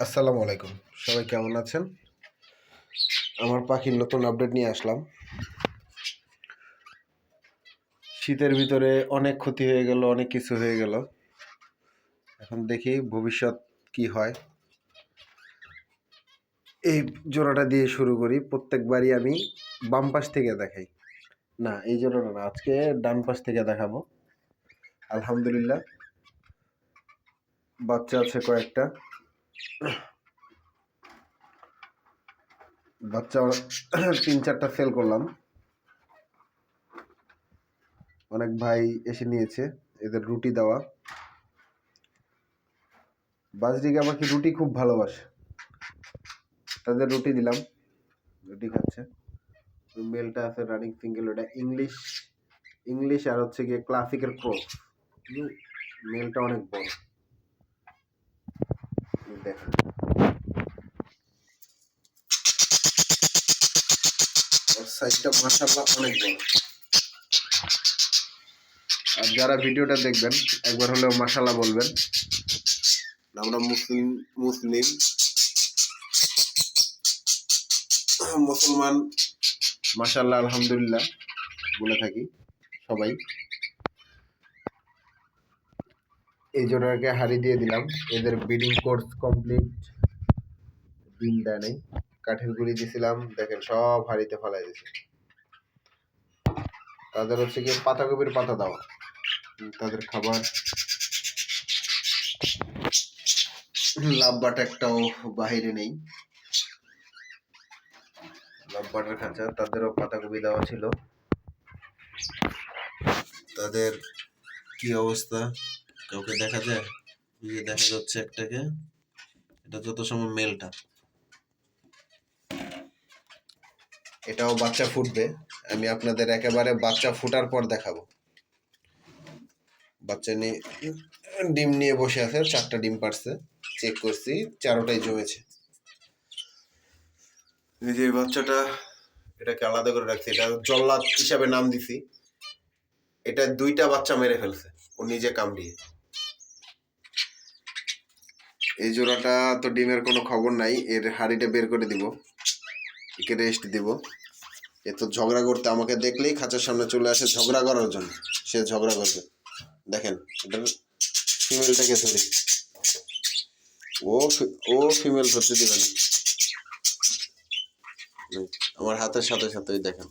আসসালামু আলাইকুম। সবাই কেমন আছেন? আমার পাখির নতুন আপডেট নিয়ে আসলাম। শীতের ভিতরে অনেক ক্ষতি হয়ে গেল, অনেক কিছু হয়ে গেল। এখন দেখি ভবিষ্যৎ কি হয়। এই জোড়াটা দিয়ে শুরু করি। প্রত্যেকবারই আমি বাম পাশ থেকে দেখাই। না, এই জোড়াটা না, আজকে ডান পাশ থেকে দেখাবো। আলহামদুলিল্লাহ, বাচ্চা আছে কয়েকটা। বাচ্চা তিন চারটা সেল করলাম। অনেক ভাই এসে নিয়েছে, এদের রুটি দেওয়া। বাজরিকা পাখি রুটি খুব ভালোবাসে? তাদের রুটি দিলাম, রুটি খাচ্ছে। মেলটা আছে রানিং সিঙ্গেল ওটা ইংলিশ ইংলিশ আর হচ্ছে গিয়ে ক্লাসিকের ক্রস মেলটা অনেক বড়। আর যারা ভিডিওটা দেখবেন, একবার হলেও মাশাআল্লাহ বলবেন। আমরা মুসলিম মুসলিম। মুসলমান। মাশাআল্লাহ, আলহামদুলিল্লাহ। বলে থাকি সবাই। এই জোড়াকে হারি দিয়ে দিলাম। এদের ব্রিডিং কোর্স কমপ্লিট ডিম দেয় নাই। কাঠের গুঁড়ি দিয়েছিলাম দেখেন সব হাড়িতে ফেলাই দিয়েছে তাদের হচ্ছে গিয়ে পাতাকপির পাতা দাও। তাদের খাবার। লাভবাট একটাও বাহিরে নেই। লাভবাটের খাঁচা। তাদেরও পাতাকপি দেওয়া ছিল। তাদের কি অবস্থা? কাউকে দেখা যায় যে দেখা যাচ্ছে একটাকে, এটা যত সময় মেলটা। এটাও বাচ্চা ফুটবে, আমি আপনাদের একেবারে বাচ্চা ফুটার পর দেখাবো। বাচ্চা নিয়ে, ডিম নিয়ে বসে আছে, চারটা ডিম পারছে চেক করছি, চারোটাই জমেছে। এই যে বাচ্চাটা, এটাকে আলাদা করে রাখছি, এটা জল্লাদ হিসাবে নাম দিছি। এটা দুইটা বাচ্চা মেরে ফেলছে, ও নিজে কামড়িয়ে। এই জোড়াটা তো ডিমের কোনো খবর নাই, এর হাড়িটা বের করে দিব। একে রেস্ট দিব। এ তো ঝগড়া করতে আমাকে দেখলেই খাঁচার সামনে চলে আসে ঝগড়া করার জন্য, সে ঝগড়া করবে। দেখেন এটার ফিমেলটাকে ধরি? ও ও ফিমেল ধরতে দিবে না। আমার হাতের সাথে সাথেই দেখেন।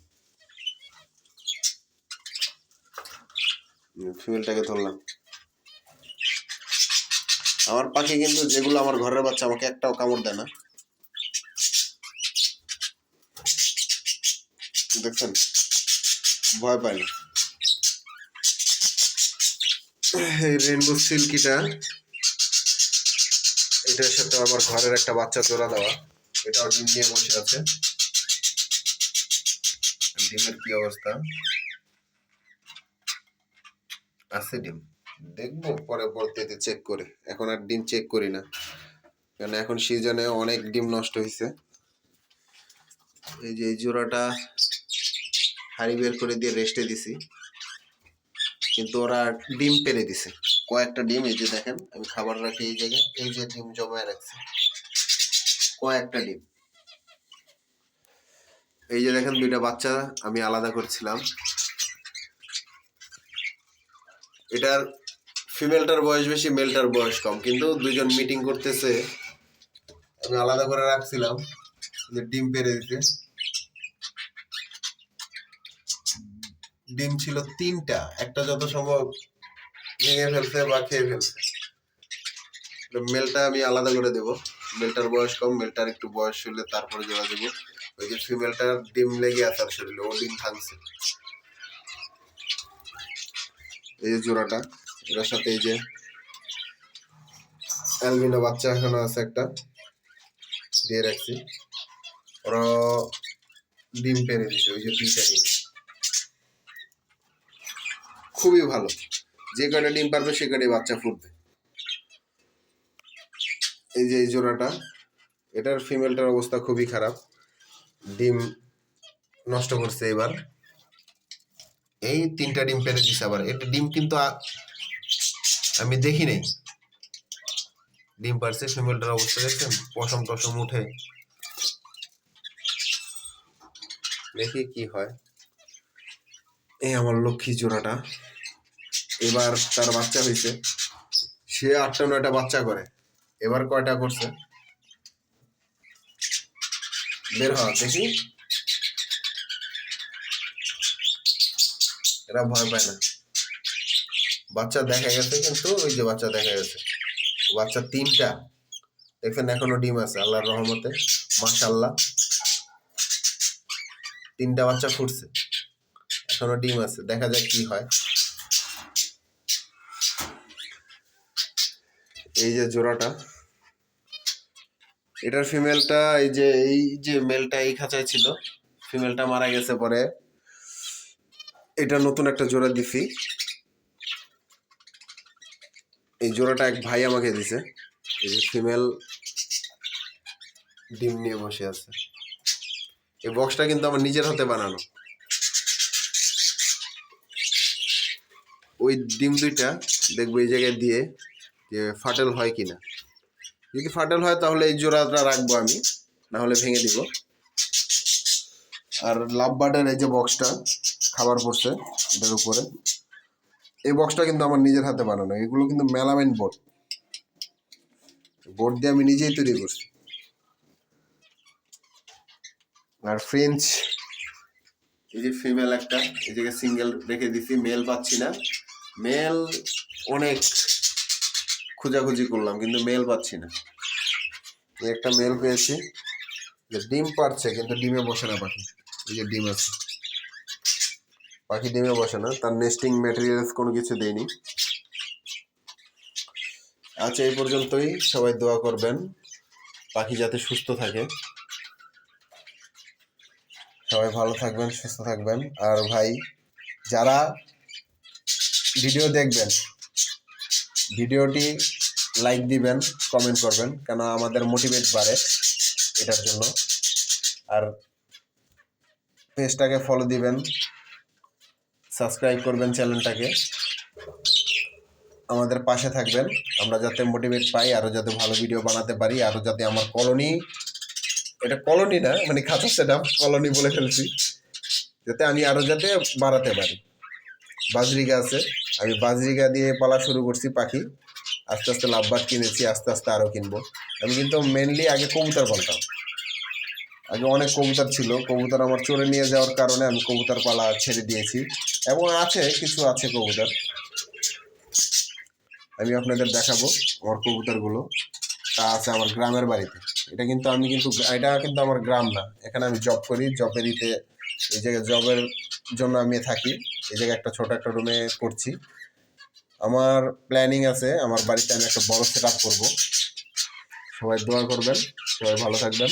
ফিমেলটাকে ধরলাম। আমার পাখি কিন্তু যেগুলো আমার ঘরের বাচ্চা, আমাকে একটাও কামড় দেয় না। দেখছেন? ভয় পায় না। রেনবো সিল্কিটা, এটার সাথে আমার ঘরের একটা বাচ্চা জোড়া দেওয়া। এটা ডিম নিয়ে বসে আছে। ডিমের কি অবস্থা? আছে ডিম। দেখব, পরে পরবর্তীতে চেক করে। এখন আর ডিম চেক করি না। কারণ এখন সিজনে অনেক ডিম নষ্ট হয়েছে এই যে এই জোড়াটা হাড়ি বের করে দিয়ে রেস্টে দিছি। কিন্তু ওরা ডিম পেরে দিছে। কয়েকটা ডিম এই যে দেখেন, আমি খাবার রাখি এই জায়গায়। এই যে ডিম জমায় রাখছে। কয়েকটা ডিম। এই যে দেখেন দুইটা বাচ্চা আমি আলাদা করছিলাম। এটার ফিমেলটার বয়স বেশি মেলটার বয়স কম। কিন্তু দুইজন মিটিং করতেছে। আমি আলাদা করে রাখছিলাম। যে ডিম পেরে দিতে। ডিম ছিল তিনটা। একটা যত সম্ভব ভেঙে ফেলছে বা খেয়ে ফেলছে। মেলটা আমি আলাদা করে দেব। মেলটার বয়স কম মেলটার একটু বয়স হলে তারপরে জোড়া দেবো ওই যে ফিমেলটার ডিম লেগে আছে শরীরে ও ডিম ভাঙছে। এই জোড়াটা। এটার সাথে এই যে অ্যালবিনো বাচ্চা এখনও আছে একটা, দিয়ে রাখছি। ওরা ডিম পেরে দিছে, ওই যে দুইটা ডিম। খুবই ভালো। যে কয়টা ডিম পারবে সে কয়টাই বাচ্চা ফুটবে। এই যে এই জোড়াটা, এটার ফিমেলটার অবস্থা খুবই খারাপ। ডিম নষ্ট করছে এবার। এই তিনটা ডিম পেরে দিছে আবার। এটা ডিম কিন্তু আমি দেখি নাই। ডিম পারছে ফিমেলটার অবস্থা দেখছেন? পশম টসম উঠে। দেখি কি হয়। এই আমার লক্ষ্মী জোড়াটা এবার তার বাচ্চা হয়েছে সে আটটা নয়টা বাচ্চা করে। এবার কয়টা করছে? বের হওয়া দেখি। এরা ভয় পায় না। বাচ্চা দেখা গেছে কিন্তু ওই যে বাচ্চা দেখা গেছে। বাচ্চা তিনটা। দেখছেন এখনও ডিম আছে, আল্লাহর রহমতে। মাশাল্লাহ তিনটা বাচ্চা ফুটছে। এখনও ডিম আছে, দেখা যাক কি হয়। এই যে জোড়াটা। এটার ফিমেলটা, এই যে এই যে মেলটা এই খাঁচায় ছিল। ফিমেলটা মারা গেছে পরে। এটা নতুন একটা জোড়া দিছি। এই জোড়াটা এক ভাই আমাকে দিছে। এই যে ফিমেল ডিম নিয়ে বসে আছে। এই বক্সটা কিন্তু আমার নিজের হাতে বানানো। ওই ডিম দুইটা দেখব এই জায়গায় দিয়ে যে ফাটেল হয় কিনা। যদি ফাটেল হয় তাহলে এই জোড়াটা রাখব আমি, না হলে ভেঙে দিব। আর লাভ বার্ডের এই যে বক্সটা খাবার পড়ছে এটার উপরে। এই বক্সটা কিন্তু আমার নিজের হাতে বানানো, এগুলো কিন্তু মেলামেন্ট বোর্ড বোর্ড দিয়ে আমি নিজেই তৈরি করছি। আর ফ্রেঞ্চ এই যে ফিমেল একটা জায়গায় সিঙ্গেল রেখে দিছি মেল পাচ্ছি না। মেল অনেক খোঁজাখুঁজি করলাম, কিন্তু মেল পাচ্ছি না। একটা মেল পেয়েছি, যে ডিম পারছে, কিন্তু ডিমে বসে না পাখি, এই যে ডিম আছে। পাখি ডিমে বসে না, তার নেস্টিং ম্যাটেরিয়ালস কোনো কিছু দেয়নি। আচ্ছা এই পর্যন্তই, সবাই দোয়া করবেন, পাখি যাতে সুস্থ থাকে। সবাই ভালো থাকবেন, সুস্থ থাকবেন। আর ভাই, যারা ভিডিও দেখবেন, ভিডিওটি লাইক দিবেন কমেন্ট করবেন কেন আমাদের মোটিভেট বাড়ে এটার জন্য। আর পেজটাকে ফলো দিবেন সাবস্ক্রাইব করবেন চ্যানেলটাকে। আমাদের পাশে থাকবেন। আমরা যাতে মোটিভেট পাই আরও যাতে ভালো ভিডিও বানাতে পারি আরও যাতে আমার কলোনি এটা কলোনি না মানে খাতা সেটা কলোনি বলে ফেলছি, যাতে আমি আরও যাতে বাড়াতে পারি। বাজরিকা আছে, আমি বাজরিকা দিয়ে পালা শুরু করছি পাখি। আস্তে আস্তে লাভবাট কিনেছি, আস্তে আস্তে আরও কিনবো। আমি কিন্তু মেনলি আগে কবুতর পালতাম। আগে অনেক কবুতর ছিল। কবুতর আমার চড়ে নিয়ে যাওয়ার কারণে আমি কবুতর পালা ছেড়ে দিয়েছি। এবং আছে, কিছু আছে কবুতর। আমি আপনাদের দেখাবো আমার কবুতরগুলো। তা আছে আমার গ্রামের বাড়িতে। এটা কিন্তু আমি কিন্তু এটা কিন্তু আমার গ্রাম না। এখানে আমি জব করি। জবেরিতে এই জায়গায় জবের জন্য আমি থাকি। এই জায়গায় একটা ছোট একটা রুমে করছি আমার প্ল্যানিং আছে, আমার বাড়িতে আমি একটা বড় সেট আপ করব। সবাই দোয়া করবেন, সবাই ভালো থাকবেন।